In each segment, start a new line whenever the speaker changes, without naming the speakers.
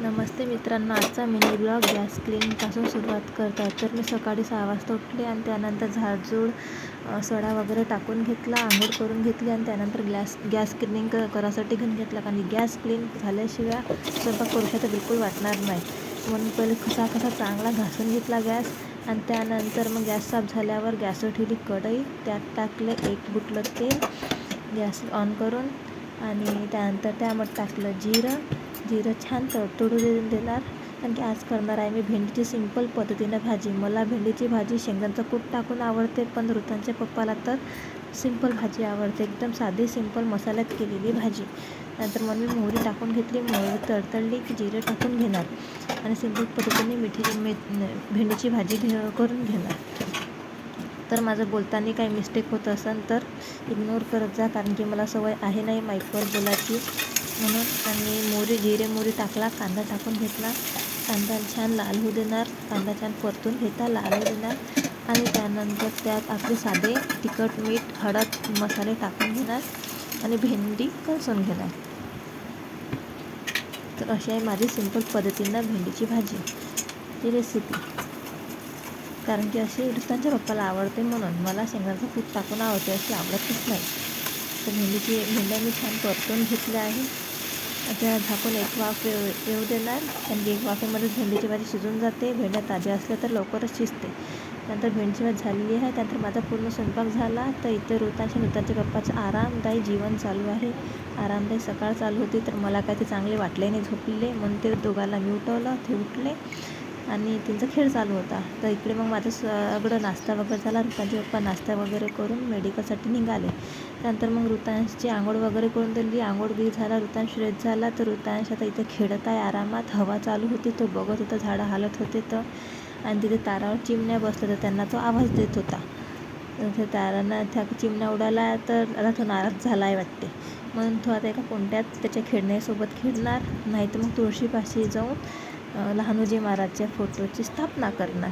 नमस्ते मित्रांनो आजचा mini blog gas क्लीनपासून सुरुवात करत आहे तर मी सकाळी सहा वाजता उठले आणि त्यानंतर झाडझूड सडा वगैरे टाकून घेतला आंघोळ करून घेतली आणि त्यानंतर गॅस गॅस क्लिनिंग करायसाठी घेऊन घेतला. कारण गॅस क्लीन झाल्याशिवाय स्वयंपाक करू तर बिलकुल वाटणार नाही. म्हणून पहिले कसा कसा चांगला घासून घेतला गॅस आणि त्यानंतर मग गॅस साफ झाल्यावर गॅसवर ठेवली कढई. त्यात टाकले एक बुटलं तेल गॅस ऑन करून आणि त्यानंतर त्यामध्ये टाकलं जिरं जिरं छान तडतडू देऊन देणार. कारण की आज करणार आहे मी भेंडीची सिंपल पद्धतीनं भाजी. मला भेंडीची भाजी शेंगदाण्याचं कूट टाकून आवडते पण ऋतांच्या पप्पाला तर सिंपल भाजी आवडते. एकदम साधी सिंपल मसाल्यात केलेली भाजी. नंतर मग मी मोहरी टाकून घेतली. मोहरी तडतडली की जिरं टाकून घेणार. आणि सिंपल पद्धतीने मिठी मे भेंडीची भाजी घे करून घेणार. तर माझं बोलताना काही मिस्टेक होत असेल तर इग्नोर करत जा कारण की मला सवय आहे नाही माईकवर बोलायची. म्हणून आणि मोरी जिरे मोहरी टाकला कांदा टाकून घेतला. कांदा छान लाल होऊ देणार. कांदा छान परतून घेता लाल होऊ देणार. आणि त्यानंतर त्यात आपले साधे तिखट मीठ हळद मसाले टाकून घेणार. आणि भेंडी कलसून घेणार. तर अशी आहे माझी सिंपल पद्धतीनं भेंडीची भाजी. ही रेसिपी कारण की अशी ऋतांच्या पप्पाला आवडते म्हणून मला शेंगाचं कूट टाकून आवडते अशी आवडतच नाही. तर भेंडीची भेंड्या मी छान परतून घेतल्या आहे. आता झाकून एक वाफ येऊ येऊ देणार. कारण की एक वाफेमध्ये भेंडीची भाजी शिजून जाते. भेंड्या ताज्या असल्या तर लवकरच शिजते. नंतर भेंडीची भाजी झालेली आहे. त्यानंतर माझा पूर्ण स्वयंपाक झाला. तर इथे ऋतांच्या ऋतांच्या पप्पाचं आरामदायी जीवन चालू आहे. आरामदायी सकाळ चालू होती तर मला काय ते चांगले वाटले नाही. झोपले. म्हणून ते दोघांना मी उठवलं. ते उठले. आणि त्यांचा खेळ चालू होता. तर इकडे मग माझं सगळं नाश्ता वगैरे झाला ऋतांचे पप्पा नाश्ता वगैरे करून मेडिकलसाठी निघाले. त्यानंतर मग ऋतांशची आंघोळ वगैरे करून दिली. आंघोळ बी झाला ऋतांश फ्रेश झाला. तर ऋतांश आता इथे खेळत आहे आरामात. हवा चालू होती तो बघत होता झाडं हालत होते तर. आणि तिथे तारावर चिमण्या बसल्या तर त्यांना तो आवाज देत होता. तर त्या तारांना त्या चिमण्या उडाला तर आता तो नाराज झाला आहे वाटते. म्हणून तो आता एका कोणत्याच त्याच्या खेळण्यासोबत खेळणार. नाही तर मग तुळशीपाशी जाऊन लहानोजी महाराजच्या फोटोची स्थापना करणार.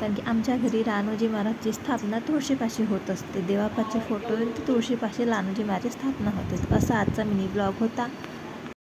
कारण की आमच्या घरी रानोजी महाराजची स्थापना तुळशीपाशी होत असते. देवापाचे फोटो तुळशीपाशी लहानोजी महाराजची स्थापना होते असा आजचा मिनी ब्लॉग होता.